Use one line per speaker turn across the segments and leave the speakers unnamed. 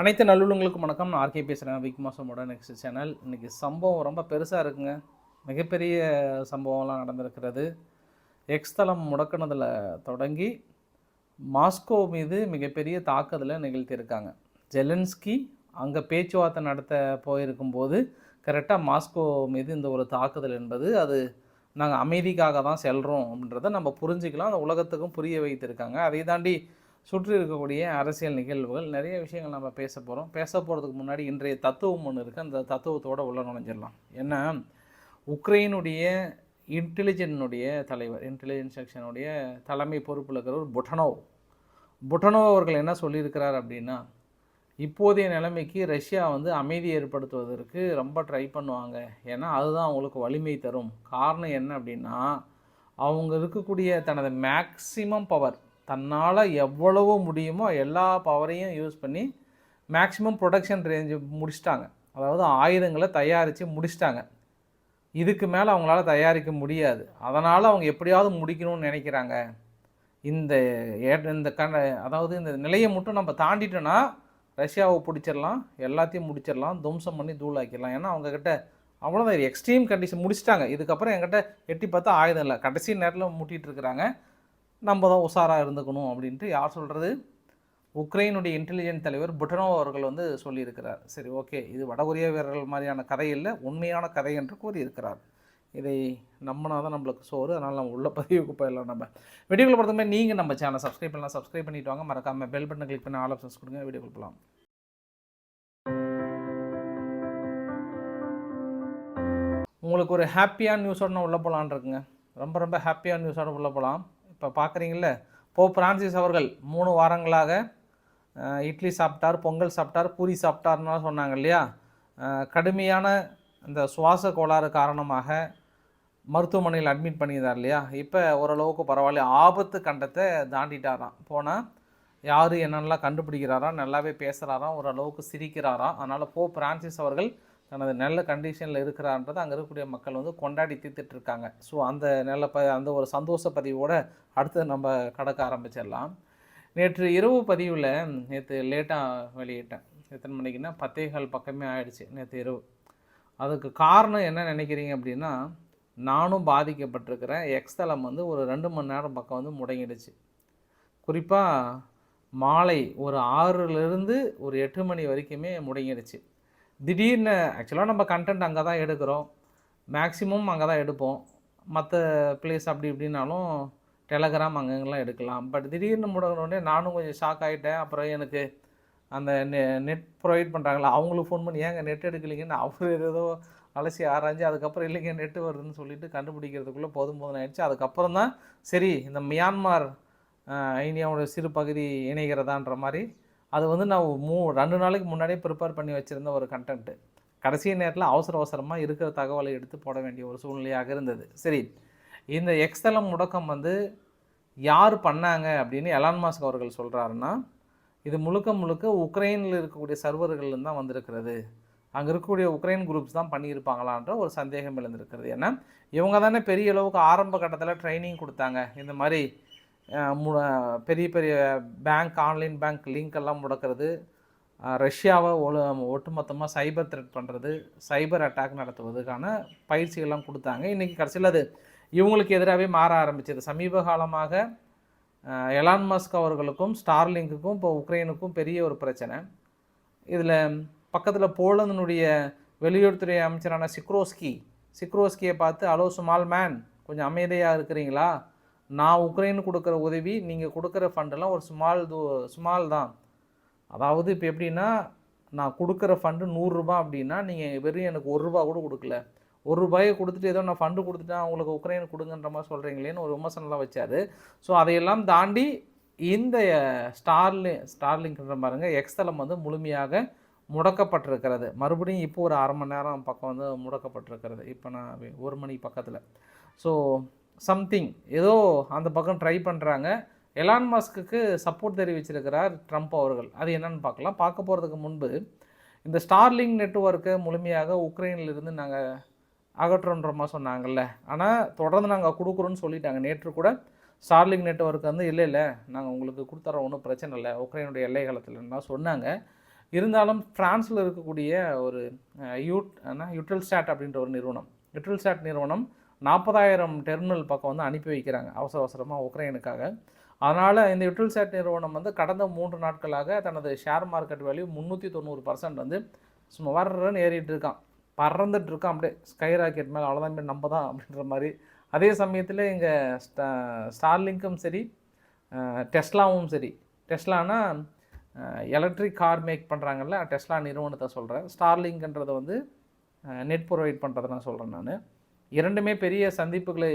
அனைத்து நல்லுள்ளங்களுக்கும் வணக்கம். நான் ஆர்கே பேசுகிறேன் விக் மாசமோட நெக்ஸ்ட் சேனல் இன்றைக்கி சம்பவம் ரொம்ப பெருசாக இருக்குங்க. மிகப்பெரிய சம்பவம்லாம் நடந்திருக்கிறது. எக்ஸ் தளம் முடக்கினதில் தொடங்கி மாஸ்கோ மீது மிகப்பெரிய தாக்குதலை நிகழ்த்தியிருக்காங்க. ஜெலன்ஸ்கி அங்கே பேச்சுவார்த்தை நடத்த போயிருக்கும்போது கரெக்டாக மாஸ்கோ மீது இந்த ஒரு தாக்குதல் என்பது அது நாங்கள் அமைதிக்காக தான் செல்கிறோம் அப்படின்றத நம்ம புரிஞ்சுக்கலாம். அந்த உலகத்துக்கும் புரிய வைத்திருக்காங்க. அதை தாண்டி சுற்றி இருக்கக்கூடிய அரசியல் நிகழ்வுகள் நிறைய விஷயங்கள் நம்ம பேச போகிறோம் பேச போகிறதுக்கு முன்னாடி இன்றைய தத்துவம் ஒன்று இருக்குது அந்த தத்துவத்தோட உள்ள நுழைஞ்சிடலாம். ஏன்னா உக்ரைனுடைய இன்டெலிஜென்னுடைய தலைவர் இன்டெலிஜென்ஸ் செக்ஷனுடைய தலைமை பொறுப்பில் இருக்கிறவர் புட்டனோவ். புட்டனோவ் அவர்கள் என்ன சொல்லியிருக்கிறார் அப்படின்னா இப்போதைய நிலைமைக்கு ரஷ்யா வந்து அமைதி ஏற்படுத்துவதற்கு ரொம்ப ட்ரை பண்ணுவாங்க. ஏன்னா அதுதான் அவங்களுக்கு வலிமை தரும். காரணம் என்ன அப்படின்னா அவங்க இருக்கக்கூடிய தனது மேக்சிமம் பவர் தன்னால் எவ்வளவு முடியுமோ எல்லா பவரையும் யூஸ் பண்ணி மேக்ஸிமம் ப்ரொடக்ஷன் ரேஞ்சு முடிச்சிட்டாங்க. அதாவது ஆயுதங்களை தயாரித்து முடிச்சிட்டாங்க. இதுக்கு மேலே அவங்களால தயாரிக்க முடியாது. அதனால் அவங்க எப்படியாவது முடிக்கணும்னு நினைக்கிறாங்க. இந்த ஏ இந்த கண அதாவது இந்த நிலையை மட்டும் நம்ம தாண்டிட்டோன்னா ரஷ்யாவை பிடிச்சிடலாம் எல்லாத்தையும் முடிச்சிடலாம் துவம்சம் பண்ணி தூளாக்கிடலாம். ஏன்னா அவங்கக்கிட்ட அவ்வளோதான் எக்ஸ்ட்ரீம் கண்டிஷன் முடிச்சிட்டாங்க. இதுக்கப்புறம் என்கிட்ட எட்டி பார்த்தா ஆயுதம் இல்லை. கடைசி நேரத்தில் முட்டிகிட்டு இருக்கிறாங்க. நம்ம தான் உஷாராக இருந்துக்கணும் அப்படின்ட்டு யார் சொல்கிறது உக்ரைனுடைய இன்டெலிஜென்ட் தலைவர் புட்டனோ அவர்கள் வந்து சொல்லியிருக்கிறார். சரி ஓகே. இது வடகொரிய வீரர்கள் மாதிரியான கதை இல்லை உண்மையான கதை என்று கூறியிருக்கிறார். இதை நம்பினா தான் நம்மளுக்கு சோறு. அதனால் நம்ம உள்ள பதிவுக்கு போயிடலாம் நம்ம. வீடியோக்குள்ள பொறுத்தமே நீங்கள் நம்ம சேனல் சப்ஸ்கிரைப் பண்ணலாம். சப்ஸ்கிரைப் பண்ணிட்டு வாங்க. மறக்காமல் பெல் பட்டன் கிளிக் பண்ணி ஆல் ஆப்ஷன்ஸ் கொடுங்க. வீடியோக்குள்ள போகலாம் உங்களுக்கு ஒரு ஹாப்பியான நியூஸோட நான் உள்ளே போகலான் இருக்குங்க. ரொம்ப ரொம்ப ஹாப்பியான நியூஸோட உள்ளே போகலாம் இப்போ பார்க்குறீங்கள போ பிரான்சிஸ் அவர்கள் மூணு வாரங்களாக இட்லி சாப்பிட்டார் பொங்கல் சாப்பிட்டார் பூரி சாப்பிட்டார்லாம் சொன்னாங்க இல்லையா? கடுமையான இந்த சுவாச கோளாறு காரணமாக மருத்துவமனையில் அட்மிட் பண்ணியிருந்தார் இல்லையா? இப்போ ஓரளவுக்கு பரவாயில்ல. ஆபத்து கண்டத்தை தாண்டிட்டாராம். போனால் யார் என்னென்னலாம் கண்டுபிடிக்கிறாராம் நல்லாவே பேசுகிறாராம் ஓரளவுக்கு சிரிக்கிறாராம். அதனால் போ பிரான்சிஸ் அவர்கள் தனது நல்ல கண்டிஷனில் இருக்கிறான்றதை அங்கே இருக்கக்கூடிய மக்கள் வந்து கொண்டாடி தீர்த்துட்டு இருக்காங்க ஸோ அந்த நல்ல ப அந்த ஒரு சந்தோஷ பதிவோடு அடுத்து நம்ம கடக்க ஆரம்பிச்சிடலாம். நேற்று இரவு பதிவில் நேற்று லேட்டாக வெளியிட்டேன். எத்தனை மணிக்குன்னா பத்தேகால் பக்கமே ஆயிடுச்சு நேற்று இரவு. அதுக்கு காரணம் என்ன நினைக்கிறீங்க அப்படின்னா நானும் பாதிக்கப்பட்டிருக்கிறேன். எக்ஸ்தலம் வந்து ஒரு ரெண்டு மணி நேரம் பக்கம் வந்து முடங்கிடுச்சு. குறிப்பாக மாலை ஒரு ஆறுலேருந்து ஒரு எட்டு மணி வரைக்குமே முடங்கிடுச்சு. திடீர்னு ஆக்சுவலாக நம்ம கண்டென்ட் அங்கே தான் எடுக்கிறோம். மேக்ஸிமம் அங்கே தான் எடுப்போம். மற்ற பிளேஸ் அப்படி இப்படின்னாலும் டெலகிராம் அங்கங்கெல்லாம் எடுக்கலாம். பட் திடீர்னு முடங்கினோடனே நானும் கொஞ்சம் ஷாக் ஆகிட்டேன் அப்புறம் எனக்கு அந்த நெ நெட் ப்ரொவைட் பண்ணுறாங்களா அவங்களுக்கு ஃபோன் பண்ணி ஏங்க நெட் எடுக்கலைங்கன்னு? அவர் ஏதோ அலசி ஆராய்ஞ்சு அதுக்கப்புறம் இல்லைங்க நெட்டு வருதுன்னு சொல்லிட்டு கண்டுபிடிக்கிறதுக்குள்ளே போதும் போதும் ஆயிடுச்சு. அதுக்கப்புறம் தான் சரி இந்த மியான்மார் ஐனியாவோட சிறு பகுதி இணைகிறதான்ற மாதிரி அது வந்து நான் மூ ரெண்டு நாளைக்கு முன்னாடியே ப்ரிப்பேர் பண்ணி வச்சுருந்த ஒரு கண்டென்ட்டு கடைசி நேரத்தில் அவசர அவசரமாக இருக்கிற தகவலை எடுத்து போட வேண்டிய ஒரு சூழ்நிலையாக இருந்தது. சரி இந்த எக்ஸ்தலம் முடக்கம் வந்து யார் பண்ணாங்க அப்படின்னு எலான் மாஸ்க் அவர்கள் சொல்கிறாருன்னா இது முழுக்க முழுக்க உக்ரைனில் இருக்கக்கூடிய சர்வர்கள் தான் வந்திருக்கிறது. அங்கே இருக்கக்கூடிய உக்ரைன் குரூப்ஸ் தான் பண்ணியிருப்பாங்களான்ற ஒரு சந்தேகம் எழுந்திருக்கிறது. ஏன்னா இவங்க தானே பெரிய அளவுக்கு ஆரம்ப கட்டத்தில் ட்ரைனிங் கொடுத்தாங்க. இந்த மாதிரி பெரிய பெரிய பேங்க் ஆன்லைன் பேங்க் லிங்க் எல்லாம் முடக்கிறது ரஷ்யாவை ஒழு ஒட்டுமொத்தமாக சைபர் த்ரெட் பண்ணுறது சைபர் அட்டாக் நடத்துவதற்கான பயிற்சிகள்லாம் கொடுத்தாங்க. இன்றைக்கி கடைசியில் அது இவங்களுக்கு எதிராகவே மாற ஆரம்பிச்சது. சமீப காலமாக எலான் மஸ்க் அவர்களுக்கும் ஸ்டார்லிங்குக்கும் இப்போ உக்ரைனுக்கும் பெரிய ஒரு பிரச்சனை. இதில் பக்கத்தில் போலந்தினுடைய வெளியுறவுத்துறை அமைச்சரான சிக்ரோஸ்கி சிக்ரோஸ்கியை பார்த்து அலோ சுமால் மேன் கொஞ்சம் அமைதியாக இருக்கிறீங்களா? நான் உக்ரைனுக்கு கொடுக்குற உதவி நீங்கள் கொடுக்குற ஃபண்டெல்லாம் ஒரு ஸ்மால் தூ ஸ்மால் தான். அதாவது இப்போ எப்படின்னா நான் கொடுக்குற ஃபண்டு நூறுரூபா அப்படின்னா நீங்கள் வெறும் எனக்கு ஒரு ரூபா கூட கொடுக்கல. ஒரு ரூபாயை கொடுத்துட்டு ஏதோ நான் ஃபண்டு கொடுத்துட்டேன் அவங்களுக்கு உக்ரைனுக்கு கொடுங்கன்ற மாதிரி சொல்கிறீங்களேன்னு ஒரு விமர்சனம்லாம் வச்சார். ஸோ அதையெல்லாம் தாண்டி இந்த ஸ்டார்லி ஸ்டார்லிங்கிற பாருங்க எக்ஸ்தலம் வந்து முழுமையாக முடக்கப்பட்டிருக்கிறது. மறுபடியும் இப்போ ஒரு அரை மணி நேரம் பக்கம் வந்து முடக்கப்பட்டிருக்கிறது. இப்போ நான் ஒரு மணி பக்கத்தில். ஸோ சம்திங் ஏதோ அந்த பக்கம் ட்ரை பண்ணுறாங்க எலான் மாஸ்க்கு சப்போர்ட் தெரிவிச்சிருக்கிறார் ட்ரம்ப் அவர்கள். அது என்னன்னு பார்க்கலாம். பார்க்க போகிறதுக்கு முன்பு இந்த ஸ்டார்லிங் நெட்வொர்க்கை முழுமையாக உக்ரைனிலிருந்து நாங்கள் அகற்றோன்றமா சொன்னாங்கல்ல. ஆனால் தொடர்ந்து நாங்கள் கொடுக்குறோன்னு சொல்லிட்டாங்க. நேற்று கூட ஸ்டார்லிங் நெட்வொர்க் வந்து இல்லை இல்லை நாங்கள் உங்களுக்கு கொடுத்துறோம். ஒன்றும் பிரச்சனை இல்லை. உக்ரைனுடைய எல்லை காலத்துலன்னா சொன்னாங்க. இருந்தாலும் ஃப்ரான்ஸில் இருக்கக்கூடிய ஒரு யூட் ஆனால் யூட்ரல் ஸ்டாட் அப்படின்ற ஒரு நிறுவனம். யுட்டல்ஸ்டாட் நிறுவனம் நாற்பதாயிரம் டெர்மினல் பக்கம் வந்து அனுப்பி வைக்கிறாங்க அவசர அவசரமாக உக்ரைனுக்காக. அதனால் இந்த யுட்டல்சாட் நிறுவனம் வந்து கடந்த மூன்று நாட்களாக தனது ஷேர் மார்க்கெட் வேல்யூ முந்நூற்றி தொண்ணூறு பர்சன்ட் வந்து சும்மா வர்றன்னு ஏறிட்டு இருக்கான். பறந்துட்டு இருக்கான் அப்படியே ஸ்கை ராக்கெட் மேலே அவ்வளோதான் பேர் நம்ம தான் அப்படின்ற மாதிரி. அதே சமயத்தில் இங்கே ஸ்டா ஸ்டார்லிங்க்கும் சரி டெஸ்லாவும் சரி. டெஸ்லானா எலக்ட்ரிக் கார் மேக் பண்ணுறாங்கல்ல டெஸ்லா நிறுவனத்தை சொல்கிறேன் ஸ்டார்லிங்க்ன்றதை வந்து நெட் ப்ரொவைட் பண்ணுறதை நான் சொல்கிறேன் நான். இரண்டுமே பெரிய சந்திப்புகளை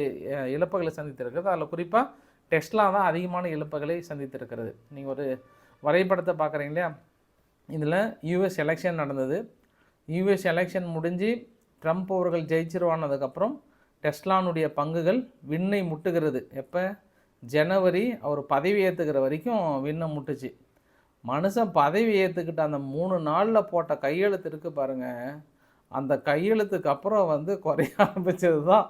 இழப்புகளை சந்தித்திருக்கிறது. அதில் குறிப்பாக டெஸ்லா தான் அதிகமான இழப்புகளை சந்தித்திருக்கிறது. நீங்கள் ஒரு வரைபடத்தை பார்க்குறீங்க இல்லையா? இதில் யூஎஸ் எலெக்ஷன் நடந்தது. யூஎஸ் எலெக்ஷன் முடிஞ்சு ட்ரம்ப் அவர்கள் ஜெயிச்சிருவானதுக்கப்புறம் டெஸ்லானுடைய பங்குகள் விண்ணை முட்டுகிறது. எப்போ? ஜனவரி அவர் பதவி ஏற்றுக்கிற வரைக்கும் விண்ணை முட்டுச்சு. மனுஷன் பதவி ஏற்றுக்கிட்ட அந்த மூணு நாளில் போட்ட கையெழுத்து இருக்குது பாருங்கள் அந்த கையெழுத்துக்கு அப்புறம் வந்து குறைய ஆரம்பித்தது தான்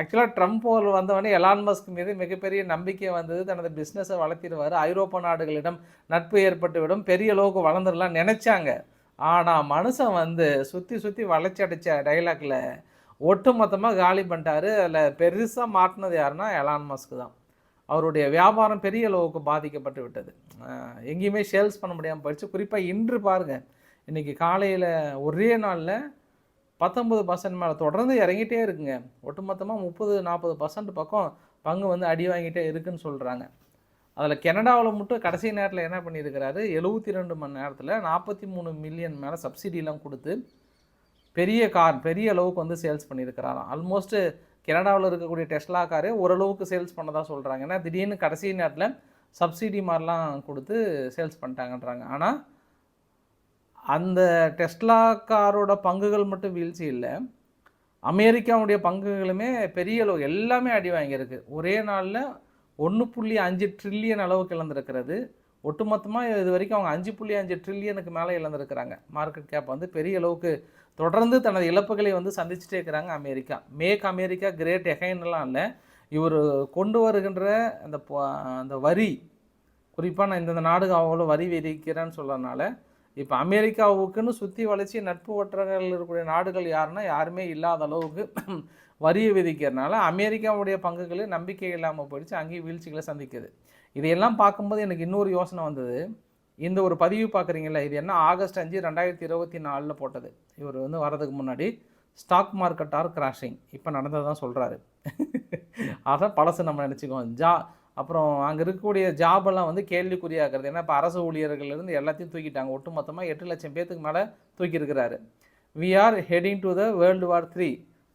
ஆக்சுவலாக ட்ரம்ப் அவர் வந்தவொடனே எலான் மஸ்க் மீது மிகப்பெரிய நம்பிக்கை வந்தது. தனது பிஸ்னஸை வளர்த்திடுவார். ஐரோப்பா நாடுகளிடம் நட்பு ஏற்பட்டுவிடும். பெரிய அளவுக்கு வளர்ந்துடலாம் நினச்சாங்க. ஆனால் மனுஷன் வந்து சுற்றி சுற்றி வளர்ச்சி அடித்த டைலாக்ல ஒட்டு மொத்தமாக காலி பண்ணிட்டாரு. அதில் பெருசாக மாட்டினது யாருன்னா எலான் மஸ்க் தான். அவருடைய வியாபாரம் பெரிய அளவுக்கு பாதிக்கப்பட்டு விட்டது. எங்கேயுமே சேல்ஸ் பண்ண முடியாமல் போயிடுச்சு. குறிப்பாக இன்று பாருங்கள் இன்றைக்கி காலையில் ஒரே நாளில் பத்தொம்பது பர்சன்ட் மேலே தொடர்ந்து இறங்கிட்டே இருக்குங்க. ஒட்டுமொத்தமாக முப்பது நாற்பது பர்சன்ட் பக்கம் பங்கு வந்து அடி வாங்கிட்டே இருக்குன்னு சொல்கிறாங்க அதில் கனடாவில் மட்டும் கடைசி நேரத்தில் என்ன பண்ணியிருக்கிறாரு? எழுபத்தி ரெண்டு மணி நேரத்தில் நாற்பத்தி மூணு மில்லியன் மேலே சப்சிடிலாம் கொடுத்து பெரிய கார் பெரிய அளவுக்கு வந்து சேல்ஸ் பண்ணியிருக்கிறாராம். ஆல்மோஸ்ட்டு கனடாவில் இருக்கக்கூடிய டெஸ்லா காரே ஓரளவுக்கு சேல்ஸ் பண்ணதாக சொல்கிறாங்க ஏன்னா திடீர்னு கடைசி நேரத்தில் சப்சிடி மாதிரிலாம் கொடுத்து சேல்ஸ் பண்ணிட்டாங்கன்றாங்க. ஆனால் அந்த டெஸ்லா காரோட பங்குகள் மட்டும் வீழ்ச்சி இல்லை. அமெரிக்காவுடைய பங்குகளுமே பெரிய அளவு எல்லாமே அடி வாங்கியிருக்கு. ஒரே நாளில் ஒன்று புள்ளி அஞ்சு ட்ரில்லியன் அளவுக்கு இழந்திருக்கிறது. ஒட்டுமொத்தமாக இது வரைக்கும் அவங்க அஞ்சு புள்ளி அஞ்சு ட்ரில்லியனுக்கு மேலே இழந்திருக்கிறாங்க. மார்க்கெட் கேப் வந்து பெரிய அளவுக்கு தொடர்ந்து தனது இழப்புகளை வந்து சந்திச்சுட்டே இருக்கிறாங்க அமெரிக்கா. மேக் அமெரிக்கா கிரேட் எகைன்லாம் இல்லை. இவர் கொண்டு வருகின்ற அந்த அந்த வரி குறிப்பாக நான் இந்தந்த நாடுக்கு அவ்வளோ வரி விதிக்கிறேன்னு சொல்கிறதுனால இப்போ அமெரிக்காவுக்குன்னு சுற்றி வளைச்சி நட்பு ஒற்றர்கள் இருக்கக்கூடிய நாடுகள் யாருன்னா யாருமே இல்லாத அளவுக்கு வரியை விதிக்கிறனால அமெரிக்காவுடைய பங்குகளே நம்பிக்கை இல்லாமல் போயிடுச்சு அங்கேயும் வீழ்ச்சிகளை சந்திக்குது. இதையெல்லாம் பார்க்கும்போது எனக்கு இன்னொரு யோசனை வந்தது. இந்த ஒரு பதிவு பார்க்குறீங்களா இது என்ன? ஆகஸ்ட் அஞ்சு ரெண்டாயிரத்தி இருபத்தி நாலில் போட்டது. இவர் வந்து வரதுக்கு முன்னாடி ஸ்டாக் மார்க்கெட் ஆர் கிராஷிங். இப்போ நடந்ததான் சொல்கிறாரு அதான் பழசு நம்ம நினச்சிக்குவோம். ஜா அப்புறம் அங்கே இருக்கக்கூடிய ஜாபெல்லாம் வந்து கேள்விக்குறியாகிறது ஏன்னா இப்போ அரசு ஊழியர்கள்லேருந்து எல்லாத்தையும் தூக்கிட்டாங்க. ஒட்டுமொத்தமாக எட்டு லட்சம் பேத்துக்கு மேலே தூக்கியிருக்கிறாரு. We are heading to the world war three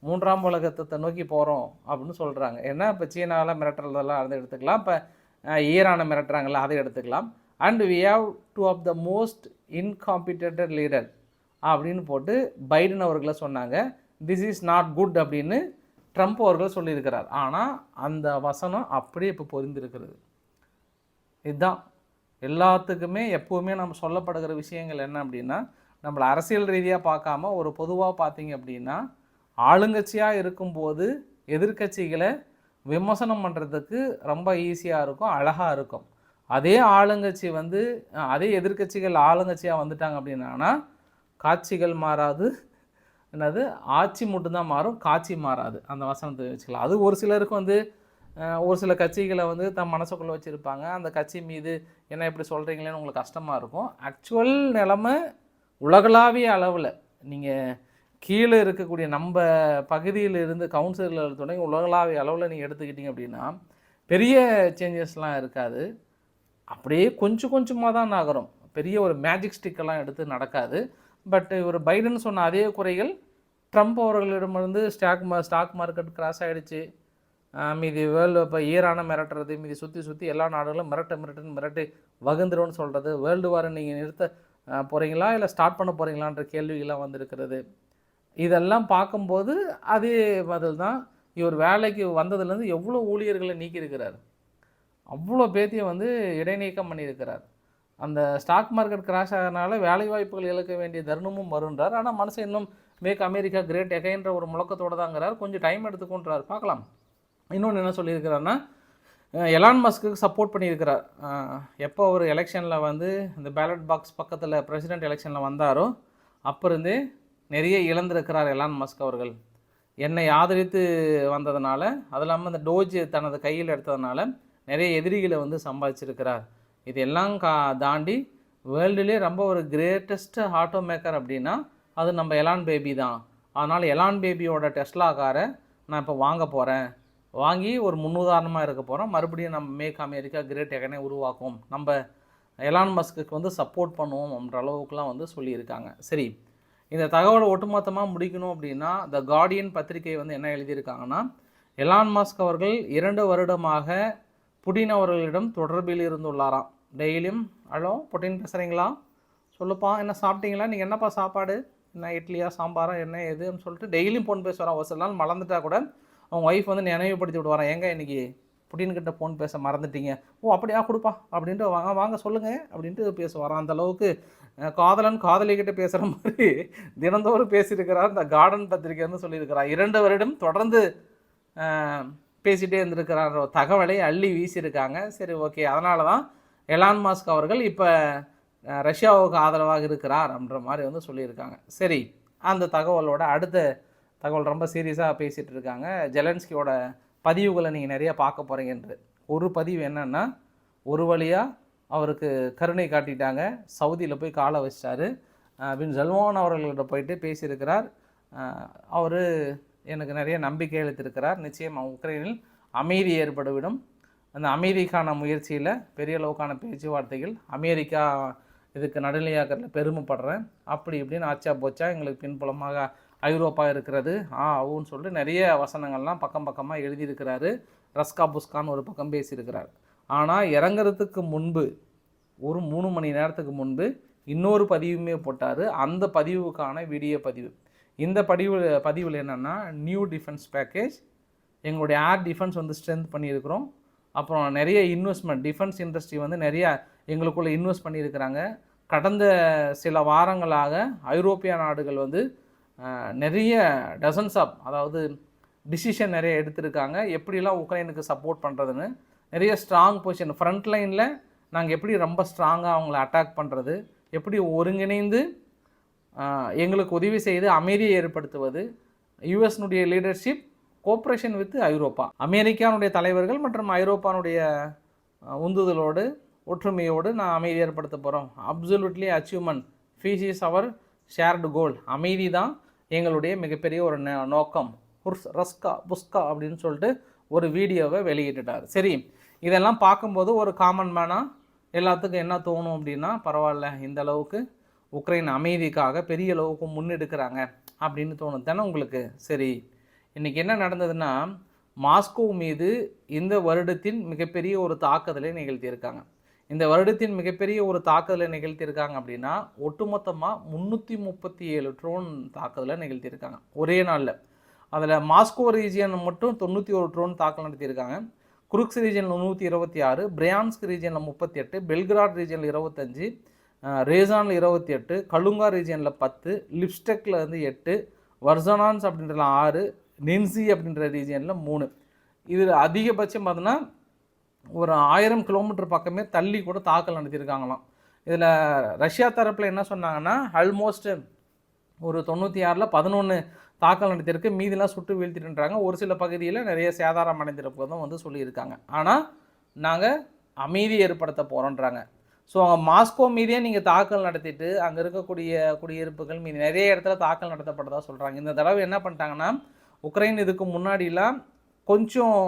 மூன்றாம் உலகத்தை நோக்கி போகிறோம் அப்படின்னு சொல்கிறாங்க ஏன்னா இப்போ சீனாவில் மிரட்டுறதெல்லாம் அதை எடுத்துக்கலாம். இப்போ ஈரானை மிரட்டுறாங்கல்ல அதை எடுத்துக்கலாம். And we have to of the most incompetent leader அப்படின்னு போட்டு பைடன் அவர்களை சொன்னாங்க. திஸ் இஸ் நாட் குட் அப்படின்னு ட்ரம்ப் அவர்கள் சொல்லியிருக்கிறார். ஆனால் அந்த வசனம் அப்படியே இப்போ பொருந்திருக்கிறது. இதுதான். எல்லாத்துக்குமே எப்போவுமே நம்ம சொல்லப்படுகிற விஷயங்கள் என்ன அப்படின்னா நம்மளை அரசியல் ரீதியாக பார்க்காம ஒரு பொதுவாக பார்த்தீங்க அப்படின்னா ஆளுங்கட்சியாக இருக்கும்போது எதிர்க்கட்சிகளை விமர்சனம் பண்ணுறதுக்கு ரொம்ப ஈஸியாக இருக்கும் அழகாக இருக்கும். அதே ஆளுங்கட்சி வந்து அதே எதிர்க்கட்சிகள் ஆளுங்கட்சியாக வந்துட்டாங்க அப்படின்னா காட்சிகள் மாறாது என்னது? ஆட்சி மட்டும்தான் மாறும் காட்சி மாறாது. அந்த வசனத்தை வச்சுக்கலாம். அது ஒரு சிலருக்கு வந்து ஒரு சில கட்சிகளை வந்து தம் மனசுக்குள்ளே வச்சுருப்பாங்க. அந்த கட்சி மீது என்ன இப்படி சொல்கிறீங்களேன்னு உங்களுக்கு கஷ்டமாக இருக்கும். ஆக்சுவல் நிலமை உலகளாவிய அளவில். நீங்கள் கீழே இருக்கக்கூடிய நம்ம பகுதியில் இருந்து கவுன்சிலர் தொடங்கி உலகளாவிய அளவில் நீங்கள் எடுத்துக்கிட்டீங்க அப்படின்னா பெரிய சேஞ்சஸ்லாம் இருக்காது. அப்படியே கொஞ்சம் கொஞ்சமாக தான் நகரும். பெரிய ஒரு மேஜிக் ஸ்டிக்கெல்லாம் எடுத்து நடக்காது. பட் இவர் பைடன் சொன்ன அதே குறைகள் ட்ரம்ப் அவர்களிடமிருந்து ஸ்டாக் மா ஸ்டாக் மார்க்கெட் கிராஸ் ஆகிடுச்சு மீதி வேர்ல்டு இப்போ ஈரானை மிரட்டுறது மீதி சுற்றி சுற்றி எல்லா நாடுகளும் மிரட்ட மிரட்டுன்னு மிரட்டி வகுந்துரும்னு சொல்கிறது வேர்ல்டு வாரை நீங்கள் நிறுத்த போகிறீங்களா இல்லை ஸ்டார்ட் பண்ண போகிறீங்களான்ற கேள்விகள்லாம் வந்திருக்கிறது. இதெல்லாம் பார்க்கும்போது அதே பதில் தான். இவர் வேலைக்கு வந்ததுலேருந்து எவ்வளோ ஊழியர்களை நீக்கியிருக்கிறார்? அவ்வளோ பேத்தியை வந்து இடைநீக்கம் பண்ணியிருக்கிறார். அந்த ஸ்டாக் மார்க்கெட் கிராஷ் ஆகிறனால வேலை வாய்ப்புகள் இழக்க வேண்டிய தருணமும் வருன்றார் ஆனால் மனுஷன் இன்னும் மேக் அமெரிக்கா கிரேட் எகைன்ற ஒரு முழக்கத்தோடு தாங்கிறார் கொஞ்சம் டைம் எடுத்துக்கொன்றார். பார்க்கலாம். இன்னொன்று என்ன சொல்லியிருக்கிறாருன்னா எலான் மஸ்க்கு சப்போர்ட் பண்ணியிருக்கிறார். எப்போ ஒரு எலெக்ஷனில் வந்து இந்த பேலட் பாக்ஸ் பக்கத்தில் பிரசிடென்ட் எலெக்ஷனில் வந்தாரோ அப்போ இருந்தே நிறைய இழந்திருக்கிறார் எலான் மஸ்க் அவர்கள். என்னை ஆதரித்து வந்ததுனால அது இல்லாமல் இந்த டோஜ் தனது கையில் எடுத்ததுனால நிறைய எதிரிகளை வந்து சம்பாதிச்சிருக்கிறார். இது எல்லாம் கா தாண்டி வேர்ல்டுலேயே ரொம்ப ஒரு கிரேட்டஸ்ட்டு ஆட்டோ மேக்கர் அப்படின்னா அது நம்ம எலான் பேபி தான். அதனால் எலான் பேபியோட டெஸ்லா காரை நான் இப்போ வாங்க போகிறேன் வாங்கி ஒரு முன்னுதாரணமாக இருக்க போகிறோம் மறுபடியும் நம்ம மேக் அமெரிக்கா கிரேட் எகனே உருவாக்கும். நம்ம எலான் மஸ்க்கு வந்து சப்போர்ட் பண்ணுவோம் அப்படின்ற அளவுக்குலாம் வந்து சொல்லியிருக்காங்க. சரி இந்த தகவலை ஒட்டுமொத்தமாக முடிக்கணும் அப்படின்னா த கார்டியன் பத்திரிகை வந்து என்ன எழுதியிருக்காங்கன்னா எலான் மாஸ்க் அவர்கள் இரண்டு வருடமாக புடின் அவர்களிடம் தொடர்பில் இருந்துள்ளாராம். டெய்லியும் ஹலோ புட்டின் பேசுகிறீங்களா சொல்லுப்பா என்ன சாப்பிட்டீங்களா? நீங்கள் என்னப்பா சாப்பாடு? என்ன இட்லியா சாம்பாரா என்ன எதுன்னு சொல்லிட்டு டெய்லியும் ஃபோன் பேசுகிறான் ஒரு சில நாள் மறந்துட்டா கூட அவங்க ஒய்ஃப் வந்து நினைவுபடுத்தி விடுவாராம். எங்க இன்றைக்கி புட்டின் கிட்ட ஃபோன் பேச மறந்துட்டீங்க. ஓ அப்படியா கொடுப்பா. அப்படின்ட்டு வாங்க வாங்க சொல்லுங்கள் அப்படின்ட்டு பேசுவாராம். அந்த அளவுக்கு காதலன் காதலி கிட்ட பேசுகிற மாதிரி தினந்தோறும் பேசியிருக்கிறார். இந்த கார்டன் பத்திரிக்கைன்னு சொல்லியிருக்கிறார். இரண்டு வருடம் தொடர்ந்து பேசிகிட்டே பேசிட்டே தகவலை அள்ளி வீசியிருக்காங்க. சரி ஓகே. அதனால தான் எலான் மாஸ்க் அவர்கள் இப்போ ரஷ்யாவுக்கு ஆதரவாக இருக்கிறார் அப்படின்ற மாதிரி வந்து சொல்லியிருக்காங்க. சரி அந்த தகவலோட அடுத்த தகவல் ரொம்ப சீரியஸாக பேசிகிட்டு இருக்காங்க. ஜெலன்ஸ்கியோட பதிவுகளை நீங்கள் நிறைய பார்க்க போகிறீங்கன்று ஒரு பதிவு என்னன்னா ஒரு வழியாக அவருக்கு கருணை காட்டிட்டாங்க. சவுதியில் போய் காலை வச்சிட்டாரு. பின் சல்மான் அவர்கள்ட்ட போயிட்டு பேசியிருக்கிறார். அவர் எனக்கு நிறைய நம்பிக்கை அளித்திருக்கிறார். நிச்சயம் உக்ரைனில் அமைதி ஏற்பட்டுவிடும் அந்த அமைதிக்கான முயற்சியில் பெரிய அளவுக்கான பேச்சுவார்த்தைகள் அமெரிக்கா இதுக்கு நடுநிலையாக்கிறதுல பெருமைப்படுறேன். அப்படி இப்படின்னு ஆச்சா போச்சா எங்களுக்கு பின்புலமாக ஐரோப்பா இருக்கிறது. ஆ அவுன்னு சொல்லிட்டு நிறைய வசனங்கள்லாம் பக்கம் பக்கமாக எழுதியிருக்கிறாரு. ரஸ்கா புஸ்கான்னு ஒரு பக்கம் பேசியிருக்கிறார். ஆனால் இறங்குறதுக்கு முன்பு ஒரு மூணு மணி நேரத்துக்கு முன்பு இன்னொரு பதிவுமே போட்டார். அந்த பதிவுக்கான வீடியோ பதிவு. இந்த பதிவு பதிவில் என்னென்னா நியூ டிஃபென்ஸ் பேக்கேஜ் எங்களுடைய ஏர் டிஃபென்ஸ் வந்து ஸ்ட்ரென்த் பண்ணியிருக்கிறோம். அப்புறம் நிறைய இன்வெஸ்ட்மெண்ட் டிஃபென்ஸ் இண்டஸ்ட்ரி வந்து நிறைய எங்களுக்குள்ளே இன்வெஸ்ட் பண்ணியிருக்கிறாங்க. கடந்த சில வாரங்களாக ஐரோப்பிய நாடுகள் வந்து நிறைய டசன்ஸ் ஆப் அதாவது டிசிஷன் நிறைய எடுத்திருக்காங்க. எப்படிலாம் உக்ரைனுக்கு சப்போர்ட் பண்ணுறதுன்னு நிறைய ஸ்ட்ராங் பொசிஷன் ஃப்ரண்ட் லைனில் நாங்கள் எப்படி ரொம்ப ஸ்ட்ராங்காக அவங்கள அட்டாக் பண்ணுறது எப்படி ஒருங்கிணைந்து எங்களுக்கு உதவி செய்து அமைதியை ஏற்படுத்துவது யுஎஸ்னுடைய லீடர்ஷிப் கோஆப்ரேஷன் வித் ஐரோப்பா. அமெரிக்கானுடைய தலைவர்கள் மற்றும் ஐரோப்பானுடைய உந்துதலோடு ஒற்றுமையோடு நான் அமைதி ஏற்படுத்த போகிறோம் absolutely achievement peace is our shared goal அமைதி தான் எங்களுடைய மிகப்பெரிய ஒரு ந- நோக்கம். ஹுர்ஸ் ரஸ்கா புஸ்கா அப்படின்னு சொல்லிட்டு ஒரு வீடியோவை வெளியிட்டுட்டார். சரி இதெல்லாம் பார்க்கும்போது ஒரு காமன் மேனாக எல்லாத்துக்கும் என்ன தோணும் அப்படின்னா பரவாயில்ல இந்த அளவுக்கு உக்ரைன் அமைதிக்காக பெரிய அளவுக்கு முன்னெடுக்கிறாங்க அப்படின்னு தோணும். தானே உங்களுக்கு? சரி. இன்றைக்கி என்ன நடந்ததுன்னா மாஸ்கோ மீது இந்த வருடத்தின் மிகப்பெரிய ஒரு தாக்குதலை நிகழ்த்தியிருக்காங்க. இந்த வருடத்தின் மிகப்பெரிய ஒரு தாக்குதலை நிகழ்த்தியிருக்காங்க அப்படின்னா ஒட்டுமொத்தமாக முந்நூற்றி முப்பத்தி ஏழு ட்ரோன் தாக்குதலை நிகழ்த்தியிருக்காங்க. ஒரே நாளில். அதில் மாஸ்கோ ரீஜியன் மட்டும் தொண்ணூற்றி ஒரு ட்ரோன் தாக்கல் நடத்தியிருக்காங்க. குருக்ஸ் ரீஜனில் நூற்றி இருபத்தி ஆறு பிரியான்ஸ்க் ரீஜனில் முப்பத்தி எட்டு பெல்கிராட் ரீஜனில் இருபத்தஞ்சு ரேசானில் இருபத்தி எட்டு கலுங்கா ரீஜியனில் பத்து லிப்ஸ்டெக்கில் வந்து எட்டு வர்சனான்ஸ் அப்படின்றதுல ஆறு நின்சி அப்படின்ற ரீஜனில் மூணு. இதில் அதிகபட்சம் பார்த்தோன்னா ஒரு ஆயிரம் கிலோமீட்டர் பக்கமே தள்ளி கூட தாக்கல் நடத்தியிருக்காங்களாம். இதில் ரஷ்யா தரப்பில் என்ன சொன்னாங்கன்னா ஆல்மோஸ்ட் ஒரு தொண்ணூற்றி ஆறில் பதினொன்று தாக்கல் நடத்தியிருக்கு. மீதிலாம் சுட்டு வீழ்த்திட்டுன்றாங்க. ஒரு சில பகுதியில் நிறைய சேதாரம் அடைந்திருப்பதும் வந்து சொல்லியிருக்காங்க. ஆனால் நாங்கள் அமைதி ஏற்படுத்த போகிறோன்றாங்க ஸோ அங்கே மாஸ்கோ மீதே நீங்கள் தாக்கல் நடத்திட்டு அங்கே இருக்கக்கூடிய குடியிருப்புகள் மீது நிறைய இடத்துல தாக்கல் நடத்தப்பட்டதாக சொல்கிறாங்க இந்த தடவை என்ன பண்ணிட்டாங்கன்னா உக்ரைன் இதுக்கு முன்னாடிலாம் கொஞ்சம்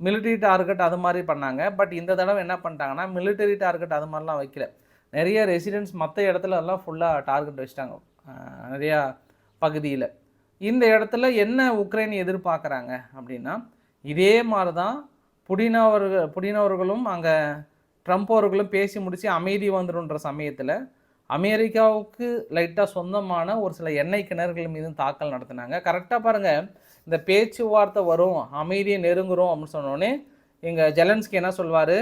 மிலிட்டரி டார்கெட் அது மாதிரி பண்ணாங்க. பட் இந்த தடவை என்ன பண்ணிட்டாங்கன்னா மிலிட்டரி டார்கெட் அது மாதிரிலாம் வைக்கல. நிறைய ரெசிடென்ட்ஸ் மற்ற இடத்துல எல்லாம் ஃபுல்லாக டார்கெட் வச்சிட்டாங்க. நிறையா பகுதியில். இந்த இடத்துல என்ன உக்ரைன் எதிர்பார்க்குறாங்க அப்படின்னா இதே மாதிரி தான் புடினவர்கள் புடினவர்களும் அங்கே ட்ரம்ப் அவர்களும் பேசி முடித்து அமைதி வந்துடுன்ற சமயத்தில் அமெரிக்காவுக்கு லைட்டாக சொந்தமான ஒரு சில எண்ணெய் கிணறுகள் மீதும் தாக்கல் நடத்தினாங்க. கரெக்டாக பாருங்கள் இந்த பேச்சுவார்த்தை வரும் அமைதியை நெருங்குறோம் அப்படின்னு சொன்னோடனே எங்கள் ஜெலன்ஸ்கி என்ன சொல்வார்?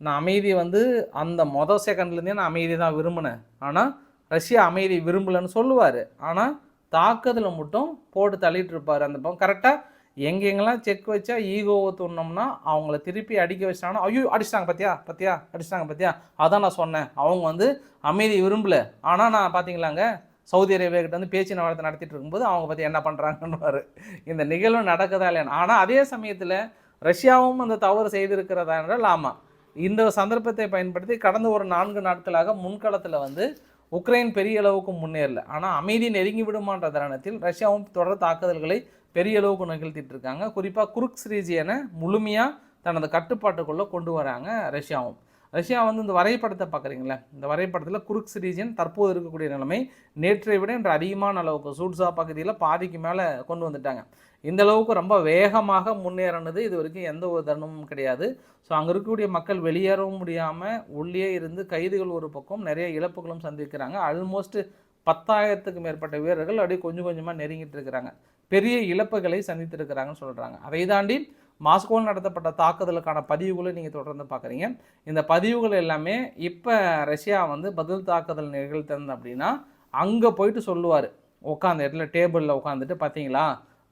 நான் அமைதி வந்து அந்த மொதல் செகண்ட்லேருந்தே நான் அமைதி தான் விரும்பினேன். ஆனால் ரஷ்யா அமைதி விரும்பலைன்னு சொல்லுவார். ஆனால் தாக்குதலை மட்டும் போட்டு தள்ளிட்டு இருப்பார் அந்த பக்கம். கரெக்டாக எங்கெங்கெல்லாம் செக் வச்சா ஈகோவை தூண்டோம்னா அவங்கள திருப்பி அடிக்க வச்சிட்டாங்கன்னா ஐயோ அடிச்சிட்டாங்க பார்த்தியா பார்த்தியா அடிச்சிட்டாங்க பார்த்தியா அதான் நான் சொன்னேன். அவங்க வந்து அமைதி விரும்பல. ஆனால் நான் பார்த்தீங்களாங்க சவுதி அரேபியா கிட்ட வந்து பேச்சு நடத்த நடத்திட்டு இருக்கும்போது அவங்க பற்றி என்ன பண்ணுறாங்கன்னு இந்த நிகழ்வு நடக்குதா இல்லைன்னு ஆனால் அதே சமயத்தில் ரஷ்யாவும் அந்த தவறு செய்திருக்கிறதா என்றால் ஆமாம் இந்த சந்தர்ப்பத்தை பயன்படுத்தி கடந்த ஒரு நான்கு நாட்களாக முன்களத்தில் வந்து உக்ரைன் பெரிய அளவுக்கு முன்னேறல. ஆனால் அமைதி நெருங்கி விடுமான்ற தருணத்தில் ரஷ்யாவும் தொடர் தாக்குதல்களை பெரிய அளவுக்கு நிகழ்த்திட்டு இருக்காங்க குறிப்பாக குருக்ஸ் ரீஜியனை முழுமையாக தனது கட்டுப்பாட்டுக்குள்ளே கொண்டு வராங்க ரஷ்யாவும். ரஷ்யா வந்து இந்த வரைபடத்தை பார்க்குறீங்களே இந்த வரைபடத்தில் குருக்ஸ் ரீஜியன் தற்போது இருக்கக்கூடிய நிலைமை நேற்றை விட இன்று அதிகமான அளவுக்கு சூட்ஸா பகுதியில் பாதிக்கு மேலே கொண்டு வந்துட்டாங்க. இந்த அளவுக்கு ரொம்ப வேகமாக முன்னேறினது இது வரைக்கும் எந்த ஒரு தருணமும் கிடையாது. ஸோ அங்கே இருக்கக்கூடிய மக்கள் வெளியேறவும் முடியாமல் உள்ளே இருந்து கைதுகள் ஒரு பக்கம் நிறைய இழப்புகளும் சந்திக்கிறாங்க. ஆல்மோஸ்ட் பத்தாயிரத்துக்கு மேற்பட்ட வீரர்கள் அப்படியே கொஞ்சம் கொஞ்சமாக நெருங்கிட்டு இருக்கிறாங்க. பெரிய இழப்புகளை சந்தித்திருக்கிறாங்கன்னு சொல்கிறாங்க அதை தாண்டி மாஸ்கோவில் நடத்தப்பட்ட தாக்குதலுக்கான பதிவுகளை நீங்கள் தொடர்ந்து பார்க்குறீங்க இந்த பதிவுகள் எல்லாமே இப்போ ரஷ்யா வந்து பதில் தாக்குதல் நிகழ்த்திருந்த அப்படின்னா அங்கே போயிட்டு சொல்லுவார். உட்காந்த இடத்துல டேபிளில் உட்காந்துட்டு பார்த்தீங்களா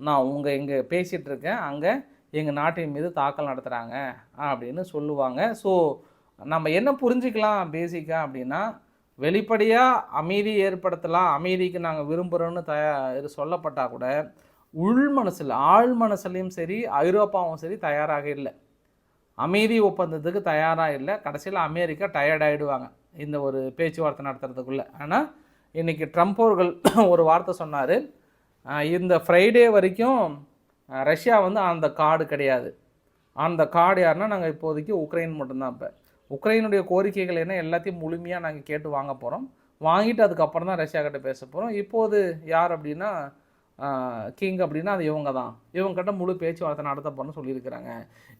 நான் உங்கள் இங்கே பேசிகிட்டு இருக்கேன். அங்கே எங்கள் நாட்டின் மீது தாக்கல் நடத்துகிறாங்க அப்படின்னு சொல்லுவாங்க. ஸோ நம்ம என்ன புரிஞ்சுக்கலாம் பேசிக்காக அப்படின்னா வெளிப்படையாக அமைதி ஏற்படுத்தலாம் அமைதிக்கு நாங்கள் விரும்புகிறோன்னு தயா இது சொல்லப்பட்டால் கூட உள் மனசில் ஆழ் மனசுலையும் சரி ஐரோப்பாவும் சரி தயாராக இல்லை. அமைதி ஒப்பந்தத்துக்கு தயாராக இல்லை. கடைசியில் அமெரிக்கா டயர்ட் ஆகிடுவாங்க இந்த ஒரு பேச்சுவார்த்தை நடத்துறதுக்குள்ளே. ஆனால் இன்றைக்கி ட்ரம்ப் அவர்கள் ஒரு வார்த்தை சொன்னார். இந்த ஃப்ரைடே வரைக்கும் ரஷ்யா வந்து அந்த கார்டு கிடையாது. அந்த கார்டு யாருன்னா நாங்கள் இப்போதைக்கு உக்ரைன் மட்டும்தான் இப்போ. உக்ரைனுடைய கோரிக்கைகள் என்ன எல்லாத்தையும் முழுமையாக நாங்கள் கேட்டு வாங்க போகிறோம் வாங்கிட்டு அதுக்கப்புறம் தான் ரஷ்யா கிட்ட பேச போகிறோம் இப்போது யார் அப்படின்னா கிங் அப்படின்னா அது இவங்க தான். இவங்ககிட்ட முழு பேச்சுவார்த்தை நடத்த போகிறோம்னு சொல்லியிருக்கிறாங்க.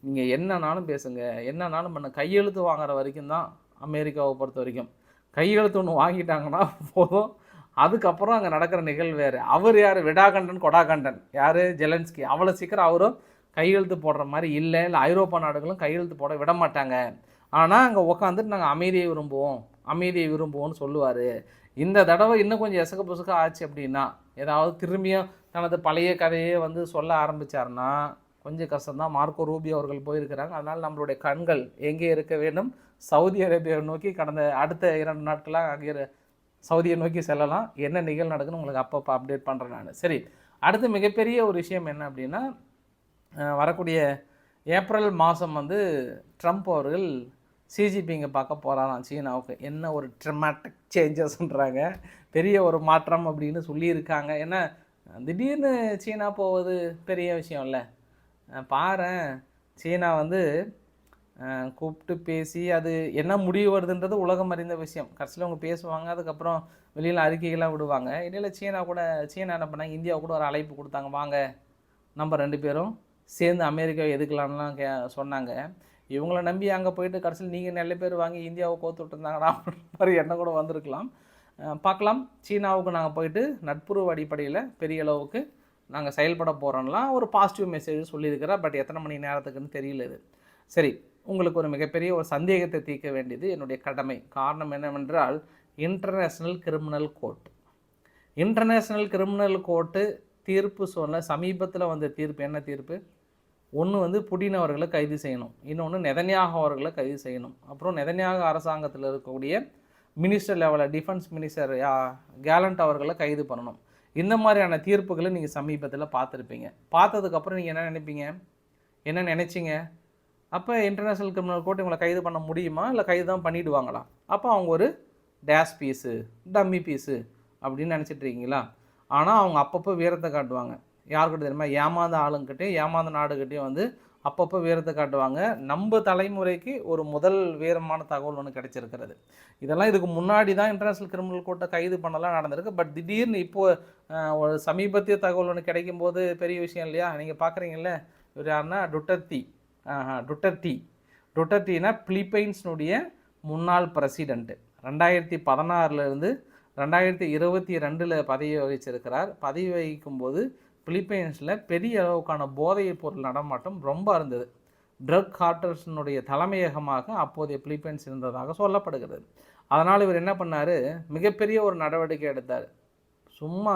நீங்கள் என்னன்னாலும் பேசுங்க. என்னன்னாலும் பண்ண. கையெழுத்து வாங்குற வரைக்கும் தான் அமெரிக்காவை பொறுத்த வரைக்கும். கையெழுத்து ஒன்று வாங்கிட்டாங்கன்னா போதும். அதுக்கப்புறம் அங்கே நடக்கிற நிகழ்வு வேறு. அவர் யார்? விடாகண்டன் கொடாகண்டன். யார்? ஜெலன்ஸ்கி. அவ்வளோ சீக்கிரம் அவரும் கையெழுத்து போடுற மாதிரி இல்லை. இல்லை ஐரோப்பா நாடுகளும் கையெழுத்து போட விட மாட்டாங்க. ஆனால் அங்கே உட்காந்துட்டு நாங்கள் அமைதியை விரும்புவோம். அமைதியை விரும்புவோம்னு சொல்லுவார். இந்த தடவை இன்னும் கொஞ்சம் எசக்க புசக்க ஆச்சு அப்படின்னா ஏதாவது திரும்பியும் தனது பழைய கதையே வந்து சொல்ல ஆரம்பித்தார்னா கொஞ்சம் கஷ்டம்தான். மார்க்கோ ரூபி அவர்கள் போயிருக்கிறாங்க. அதனால் நம்மளுடைய கண்கள் எங்கே இருக்க வேண்டும்? சவுதி அரேபியாவை நோக்கி கடந்த அடுத்த இரண்டு நாட்களாக அங்கே சவுதியை நோக்கி செல்லலாம். என்ன நிகழ் நடக்குன்னு உங்களுக்கு அப்பப்போ அப்டேட் பண்ணுறேன் நான். சரி அடுத்து மிகப்பெரிய ஒரு விஷயம் என்ன அப்படின்னா வரக்கூடிய ஏப்ரல் மாதம் வந்து ட்ரம்ப் அவர்கள் சிஜிபிங்க பார்க்க போகிறாராம் சீனாவுக்கு. என்ன ஒரு ட்ரமாட்டிக் சேஞ்சஸ்ன்றாங்க பெரிய ஒரு மாற்றம் அப்படின்னு சொல்லியிருக்காங்க. ஏன்னா திடீர்னு சீனா போவது பெரிய விஷயம் இல்லை பாரு சீனா வந்து கூப்பிட்டு பேசி அது என்ன முடிவு வருதுன்றது உலகம் அறிந்த விஷயம். கடைசியில் அவங்க பேசுவாங்க அதுக்கப்புறம் வெளியில் அறிக்கைகள்லாம் விடுவாங்க. இடையில சீனா கூட சீனா என்ன பண்ணாங்க? இந்தியா கூட ஒரு அழைப்பு கொடுத்தாங்க. வாங்க நம்ம ரெண்டு பேரும் சேர்ந்து அமெரிக்காவை எதுக்கலாம்லாம் கே சொன்னாங்க. இவங்களை நம்பி அங்கே போயிட்டு கடைசியில் நீங்கள் நல்ல பேர் வாங்கி இந்தியாவை கோத்து விட்டுருந்தாங்கடா அப்படின்ற மாதிரி எண்ணம் கூட வந்திருக்கலாம். பார்க்கலாம். சீனாவுக்கு நாங்கள் போயிட்டு நட்புறவு அடிப்படையில் பெரிய அளவுக்கு நாங்கள் செயல்பட போகிறோம்லாம் ஒரு பாசிட்டிவ் மெசேஜ் சொல்லியிருக்கிறேன் பட் எத்தனை மணி நேரத்துக்குன்னு தெரியல இது. சரி உங்களுக்கு ஒரு மிகப்பெரிய ஒரு சந்தேகத்தை தீர்க்க வேண்டியது என்னுடைய கடமை. காரணம் என்னவென்றால் international criminal court international criminal court தீர்ப்பு சொன்ன சமீபத்தில் வந்த தீர்ப்பு என்ன தீர்ப்பு? ஒன்று வந்து புடின் அவர்களை கைது செய்யணும். இன்னொன்று நெதன்யாக அவர்களை கைது செய்யணும். அப்புறம் நெதன்யாக அரசாங்கத்தில் இருக்கக்கூடிய மினிஸ்டர் லெவலில் டிஃபென்ஸ் மினிஸ்டர் கேலண்ட் அவர்களை கைது பண்ணணும். இந்த மாதிரியான தீர்ப்புகளை நீங்கள் சமீபத்தில் பார்த்துருப்பீங்க. பார்த்ததுக்கப்புறம் நீங்கள் என்ன நினைப்பீங்க? என்ன நினச்சிங்க? அப்போ இன்டர்நேஷ்னல் கிரிமினல் கோர்ட் இவங்களை கைது பண்ண முடியுமா? இல்லை கைது தான் பண்ணிவிடுவாங்களா அப்போ அவங்க ஒரு டேஷ் பீஸு டம்மி பீஸு அப்படின்னு நினச்சிட்டு இருக்கீங்களா? ஆனால் அவங்க அப்பப்போ வீரத்தை காட்டுவாங்க. யாருக்கிட்ட தெரியுமா? ஏமாந்த ஆளுங்கிட்டையும் ஏமாந்த நாடுகிட்டையும் வந்து அப்பப்போ வீரத்தை காட்டுவாங்க. நம்ம தலைமுறைக்கு ஒரு முதல் வீரமான தகவல் ஒன்று கிடைச்சிருக்கிறது. இதெல்லாம் இதுக்கு முன்னாடி தான் இன்டர்நேஷ்னல் கிரிமினல் கோர்ட்டை கைது பண்ணலாம் நடந்திருக்கு. பட் திடீர்னு இப்போது ஒரு சமீபத்திய தகவல் ஒன்று கிடைக்கும் போது பெரிய விஷயம் இல்லையா? நீங்கள் பார்க்குறீங்கல்ல இவர் யாருன்னா? டுட்டர்த்தி. டுட்டர்டி டுட்டர்டினா பிலிப்பைன்ஸினுடைய முன்னாள் பிரசிடெண்ட்டு ரெண்டாயிரத்தி பதினாறுலேருந்து ரெண்டாயிரத்தி இருபத்தி ரெண்டில் பதவி வகிச்சிருக்கிறார். பதவி வகிக்கும்போது பிலிப்பைன்ஸில் பெரிய அளவுக்கான போதைப் பொருள் நடமாட்டம் ரொம்ப இருந்தது ட்ரக் ஹார்டர்ஸினுடைய தலைமையகமாக அப்போதைய பிலிப்பைன்ஸ் இருந்ததாக சொல்லப்படுகிறது. அதனால் இவர் என்ன பண்ணார்? மிகப்பெரிய ஒரு நடவடிக்கை எடுத்தார். சும்மா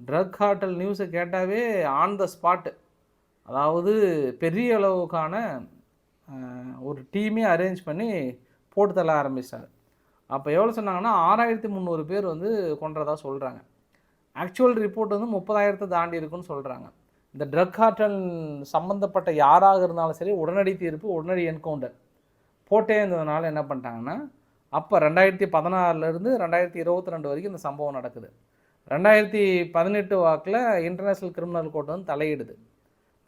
ட்ரக் ஹார்ட்டல் நியூஸை கேட்டாவே ஆன் த ஸ்பாட்டு அதாவது பெரிய அளவுக்கான ஒரு டீமே அரேஞ்ச் பண்ணி போட்டு தள்ள ஆரம்பிச்சார். அப்போ எவ்வளோ சொன்னாங்கன்னா ஆறாயிரத்தி முந்நூறு பேர் வந்து கொன்றதாக சொல்கிறாங்க ஆக்சுவல் ரிப்போர்ட் வந்து முப்பதாயிரத்தை தாண்டி இருக்குன்னு சொல்கிறாங்க இந்த ட்ரக் கார்டல் சம்மந்தப்பட்ட யாராக இருந்தாலும் சரி உடனடி தீர்ப்பு உடனடி என்கவுண்டர் போட்டே இருந்ததுனால என்ன பண்ணிட்டாங்கன்னா அப்போ ரெண்டாயிரத்தி பதினாறுலேருந்து ரெண்டாயிரத்தி இருபத்தி ரெண்டு வரைக்கும் இந்த சம்பவம் நடக்குது. ரெண்டாயிரத்தி பதினெட்டு வாக்கில் இன்டர்நேஷ்னல் கிரிமினல் கோர்ட் வந்து தலையிடுது.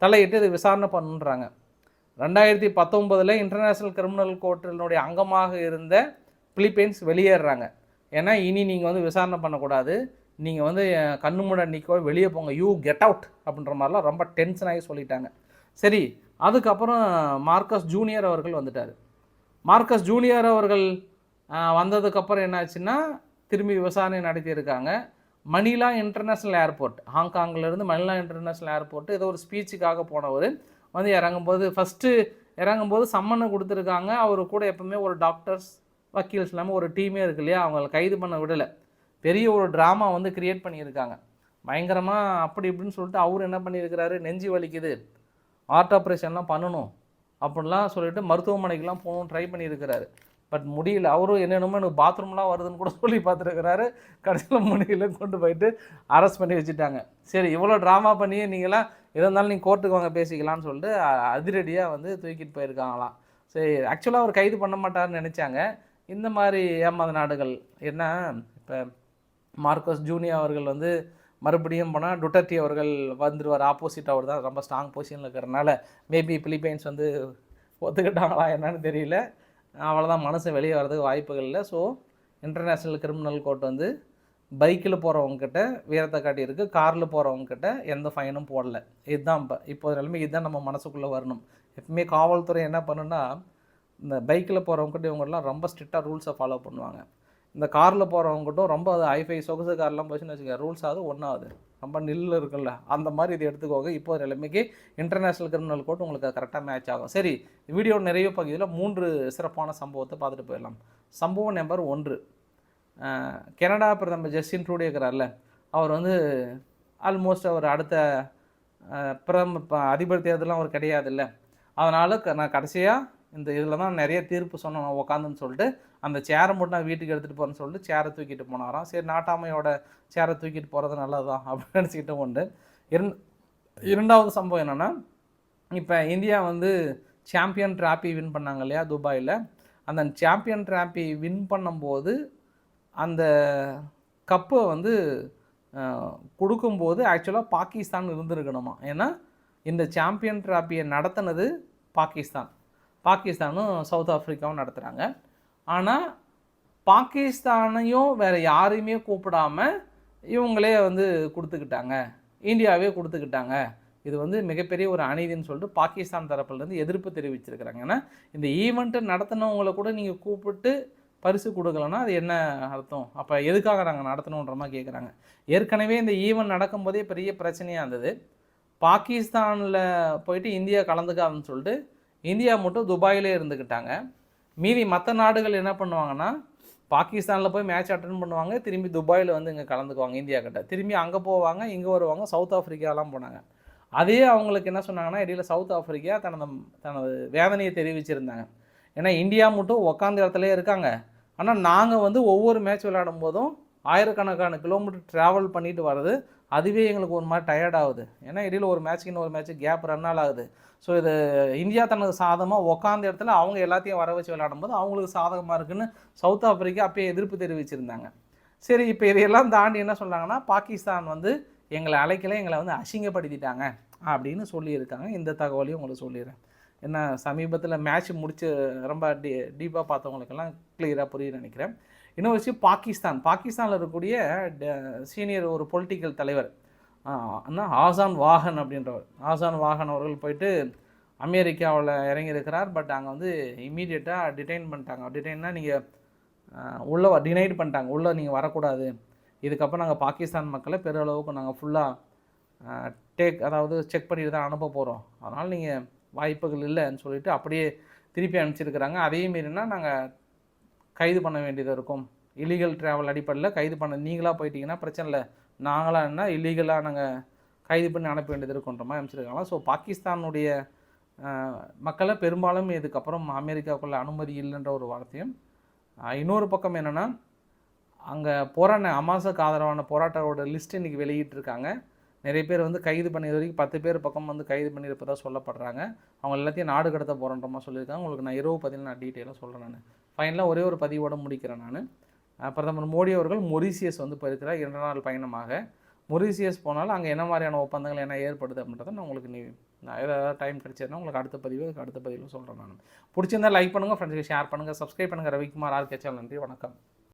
தலையிட்டு இது விசாரணை பண்ணுன்றாங்க. ரெண்டாயிரத்தி பத்தொம்போதில் இன்டர்நேஷ்னல் கிரிமினல் கோர்ட்டினுடைய அங்கமாக இருந்த பிலிப்பைன்ஸ் வெளியேறுறாங்க. ஏன்னா இனி நீங்கள் வந்து விசாரணை பண்ணக்கூடாது. நீங்கள் வந்து கண்ணு மூட நிற்க வெளியே போங்க. யூ கெட் அவுட் அப்படின்ற மாதிரிலாம் ரொம்ப டென்ஷன் ஆகி சொல்லிட்டாங்க. சரி அதுக்கப்புறம் மார்க்கஸ் ஜூனியர் அவர்கள் வந்துட்டார். மார்க்கஸ் ஜூனியர் அவர்கள் வந்ததுக்கப்புறம் என்னாச்சுன்னா திரும்பி விசாரணை நடத்தியிருக்காங்க. மணிலா இன்டர்நேஷ்னல் ஏர்போர்ட் ஹாங்காங்கிலேருந்து மணிலா இன்டர்நேஷ்னல் ஏர்போர்ட் ஏதோ ஒரு ஸ்பீச்சுக்காக போனவர். வந்து இறங்கும்போது ஃபஸ்ட்டு இறங்கும்போது சம்மனை கொடுத்துருக்காங்க. அவர் கூட எப்பவுமே ஒரு டாக்டர்ஸ் வக்கீல்ஸ் இல்லாமல் ஒரு டீமே இருக்கு இல்லையா? அவங்கள கைது பண்ண விடலை. பெரிய ஒரு ட்ராமா வந்து கிரியேட் பண்ணியிருக்காங்க. பயங்கரமாக அப்படி இப்படின்னு சொல்லிட்டு அவர் என்ன பண்ணியிருக்கிறாரு? நெஞ்சு வலிக்குது. ஹார்ட் ஆப்ரேஷன்லாம் பண்ணணும் அப்படின்லாம் சொல்லிட்டு மருத்துவமனைக்கெலாம் போகணும் ட்ரை பண்ணியிருக்கிறாரு. பட் முடியல. அவரும் என்னென்னமோ எனக்கு பாத்ரூம்லாம் வருதுன்னு கூட சொல்லி பார்த்துருக்கிறாரு. கடைசியில் முடியல. கொண்டு போயிட்டு அரெஸ்ட் பண்ணி வச்சுட்டாங்க. சரி இவ்வளோ ட்ராமா பண்ணி நீங்களாம் இருந்தாலும் நீங்கள் கோர்ட்டுக்கு வாங்க பேசிக்கலாம்னு சொல்லிட்டு அதிரடியாக வந்து தூக்கிட்டு போயிருக்காங்களாம். சரி ஆக்சுவலாக அவர் கைது பண்ண மாட்டாருன்னு நினச்சாங்க. இந்த மாதிரி ஏமாந்த நாடுகள் என்ன? இப்போ மார்க்கஸ் ஜூனியர் அவர்கள் வந்து மறுபடியும் போனால் டுட்டர்டி அவர்கள் வந்துடுவார் ஆப்போசிட் அவர் தான் ரொம்ப ஸ்ட்ராங் பொசிஷனில் இருக்கிறனால மேபி பிலிப்பைன்ஸ் வந்து ஒத்துக்கிட்டாங்களா என்னன்னு தெரியல. அவ்வளோதான் மனசு வெளியே வர்றதுக்கு வாய்ப்புகள் இல்லை. ஸோ இன்டர்நேஷ்னல் கிரிமினல் கோர்ட் வந்து பைக்கில் போகிறவங்கக்கிட்ட வீரத்தை காட்டியிருக்கு. காரில் போகிறவங்கக்கிட்ட எந்த ஃபைனும் போடல. இதுதான் இப்போ இப்போ நிலைமை இதுதான் நம்ம மனசுக்குள்ளே வரணும். எப்பவுமே காவல்துறை என்ன பண்ணுன்னா இந்த பைக்கில் போகிறவங்ககிட்ட இவங்கெல்லாம் ரொம்ப ஸ்ட்ரிக்டாக ரூல்ஸை ஃபாலோ பண்ணுவாங்க. இந்த காரில் போகிறவங்ககிட்டும் ரொம்ப அது ஐஃபை சொகுசு கார்லாம் போச்சுன்னு வச்சுக்க ரூல்ஸ் ஆகுது ஒன்றாவது ரொம்ப நில் இருக்குல்ல. அந்த மாதிரி இது எடுத்துக்கோங்க. இப்போ நிலைமைக்கு இன்டர்நேஷ்னல் கிரிமினல் கோர்ட் உங்களுக்கு கரெக்டாக மேட்ச் ஆகும். சரி வீடியோ நிறைய பகுதியில் மூன்று சிறப்பான சம்பவத்தை பார்த்துட்டு போயிடலாம். சம்பவம் நம்பர் ஒன்று. கனடா பிரதமர் ஜஸ்டின் ட்ரூடே இருக்கிறார்ல. அவர் வந்து ஆல்மோஸ்ட் அவர் அடுத்த பிரதம ப- அதிபர் தேர்தலாம் அவர் கிடையாதுல்ல. அதனால் நான் கடைசியாக இந்த இதில் தான் நிறைய தீர்ப்பு சொன்னேன். நான் உட்காந்துன்னு சொல்லிட்டு அந்த சேரை மட்டும் நான் வீட்டுக்கு எடுத்துகிட்டு போகிறேன்னு சொல்லிட்டு சேரை தூக்கிட்டு போனாராம். சரி நாட்டாமையோட சேரை தூக்கிட்டு போகிறது நல்லது தான் அப்படின்னு நினச்சிக்கிட்டு உண்டு. இரண் இரண்டாவது சம்பவம் என்னென்னா இப்போ இந்தியா வந்து சாம்பியன் டிராபி வின் பண்ணாங்க இல்லையா துபாயில். அந்த சாம்பியன் டிராபி வின் பண்ணும்போது அந்த கப்பை வந்து கொடுக்கும்போது ஆக்சுவலாக பாகிஸ்தான் இருந்திருக்கணுமா? ஏன்னா இந்த சாம்பியன் ட்ராப்பியை நடத்தினது பாகிஸ்தான். பாகிஸ்தானும் சவுத் ஆஃப்ரிக்காவும் நடத்துகிறாங்க ஆனால் பாகிஸ்தானையும் வேறு யாரையுமே கூப்பிடாம இவங்களே வந்து கொடுத்துக்கிட்டாங்க. இந்தியாவே கொடுத்துக்கிட்டாங்க. இது வந்து மிகப்பெரிய ஒரு அநீதின்னு சொல்லிட்டு பாகிஸ்தான் தரப்புலேருந்து எதிர்ப்பு தெரிவிச்சிருக்கிறாங்க. ஏன்னா இந்த ஈவெண்ட்டை நடத்தினவங்கள கூட நீங்கள் கூப்பிட்டு பரிசு கொடுக்கலன்னா அது என்ன அர்த்தம்? அப்போ எதுக்காக நாங்கள் நடத்தணுன்ற மாதிரி கேட்குறாங்க ஏற்கனவே இந்த ஈவெண்ட் நடக்கும்போதே பெரிய பிரச்சனையாக இருந்தது. பாகிஸ்தானில் போயிட்டு இந்தியா கலந்துக்காதுன்னு சொல்லிட்டு இந்தியா மட்டும் துபாயிலே இருந்துக்கிட்டாங்க மீதி மற்ற நாடுகள் என்ன பண்ணுவாங்கன்னா பாகிஸ்தானில் போய் மேட்ச் அட்டன் பண்ணுவாங்க திரும்பி துபாயில் வந்து இங்கே கலந்துக்குவாங்க இந்தியா கிட்ட. திரும்பி அங்கே போவாங்க இங்கே வருவாங்க சவுத் ஆஃப்ரிக்காலாம் போனாங்க. அதே அவங்களுக்கு என்ன சொன்னாங்கன்னா இடையில் சவுத் ஆஃப்ரிக்கா தனது தனது வேதனையை தெரிவிச்சிருந்தாங்க. ஏன்னா இந்தியா மட்டும் உக்காந்த இடத்துல இருக்காங்க. ஆனால் நாங்கள் வந்து ஒவ்வொரு மேட்ச் விளையாடும் போதும் ஆயிரக்கணக்கான கிலோமீட்டர் ட்ராவல் பண்ணிட்டு வர்றது அதுவே எங்களுக்கு ஒரு மாதிரி டயர்ட் ஆகுது. ஏன்னா இடையில ஒரு மேட்ச்க்கு இன்னொரு மேட்ச்சு கேப் ரன் ஆகுது. ஸோ இது இந்தியா தனது சாதகமாக உக்காந்த இடத்துல அவங்க எல்லாத்தையும் வர வச்சு விளையாடும்போது அவங்களுக்கு சாதகமாக இருக்குன்னு சவுத் ஆப்பிரிக்கா அப்பயே எதிர்ப்பு தெரிவிச்சிருந்தாங்க. சரி இப்போ இதையெல்லாம் தாண்டி என்ன சொல்கிறாங்கன்னா பாகிஸ்தான் வந்து எங்களை அழைக்கல எங்களை வந்து அசிங்கப்படுத்திட்டாங்க அப்படின்னு சொல்லியிருக்காங்க. இந்த தகவலையும் உங்களுக்கு சொல்லிடுறேன். என்ன சமீபத்தில் மேட்ச் முடிச்சு ரொம்ப டீ டீப்பாக பார்த்தவங்களுக்கெல்லாம் கிளியராக புரிய நினைக்கிறேன். இன்னொரு விஷயம் பாகிஸ்தான். பாகிஸ்தானில் இருக்கக்கூடிய சீனியர் ஒரு பொலிட்டிக்கல் தலைவர் ஆஹ் அண்ணா ஆசான் வாகன் அப்படின்றவர். ஆசான் வாகன் அவர்கள் போயிட்டு அமெரிக்காவில் இறங்கியிருக்கிறார். பட் அங்கே வந்து இம்மீடியட்டாக டிடைன் பண்ணிட்டாங்க. டிடைன்னா நீங்கள் உள்ளே டினைட் பண்ணிட்டாங்க. உள்ளே நீங்கள் வரக்கூடாது. இதுக்கப்புறம் நாங்கள் பாகிஸ்தான் மக்களை பெருளவுக்கு நாங்கள் ஃபுல்லாக டேக் அதாவது செக் பண்ணிட்டு தான் அனுப்ப போகிறோம் அதனால் நீங்கள் வாய்ப்புகள் இல்லைன்னு சொல்லிவிட்டு அப்படியே திருப்பி அனுப்பிச்சிருக்கிறாங்க. அதே மீறினா நாங்கள் கைது பண்ண வேண்டியது இருக்கும். இலீகல் ட்ராவல் அடிப்படையில் கைது பண்ண நீங்களாக போயிட்டீங்கன்னா பிரச்சனை இல்லை. நாங்களாம் என்ன இல்லீகலாக நாங்கள் கைது பண்ணி அனுப்ப வேண்டியது இருக்கின்ற மாதிரி அமைச்சிருக்காங்களா ஸோ பாகிஸ்தானுடைய மக்களை பெரும்பாலும் இதுக்கப்புறம் அமெரிக்காவுக்குள்ள அனுமதி இல்லைன்ற ஒரு வார்த்தையும் இன்னொரு பக்கம் என்னென்னா அங்கே போராட்ட அமாசுக்கு ஆதரவான போராட்டோட லிஸ்ட் இன்றைக்கி வெளியிட்டிருக்காங்க. நிறைய பேர் வந்து கைது பண்ணியது வரைக்கும் பத்து பேர் பக்கம் வந்து கைது பண்ணியிருப்பதாக சொல்லப்படுறாங்க. அவங்க எல்லாத்தையும் நாடு கடத்த போகிறன்ற மாதிரி சொல்லியிருக்காங்க. உங்களுக்கு நான் இரவு பதில் நான் டீட்டெயிலாக சொல்கிறேன் நான். ஃபைனலாக ஒரே ஒரு பதிவோடு முடிக்கிறேன் நான். பிரதமர் மோடி அவர்கள் மொரிசியஸ் வந்து போயிருக்கிறார் இரண்டு நாள் பயணமாக. மொரிசியஸ் போனாலும் அங்கே என்ன மாதிரியான ஒப்பந்தங்கள் என்ன ஏற்படுது அப்படின்றத நான் உங்களுக்கு நீ நான் ஏதாவது டைம் கிடைச்சதுன்னா உங்களுக்கு அடுத்த பதிவு அடுத்த பதிவில் சொல்கிறேன் நான். பிடிச்சிருந்தால் லைக் பண்ணுங்கள் ஃப்ரெண்ட்ஸுக்கு ஷேர் பண்ணுங்கள் சப்ஸ்கிரைப் பண்ணுங்கள் ரவிக்குமார் ஆர்கே சேனல் நன்றி வணக்கம்.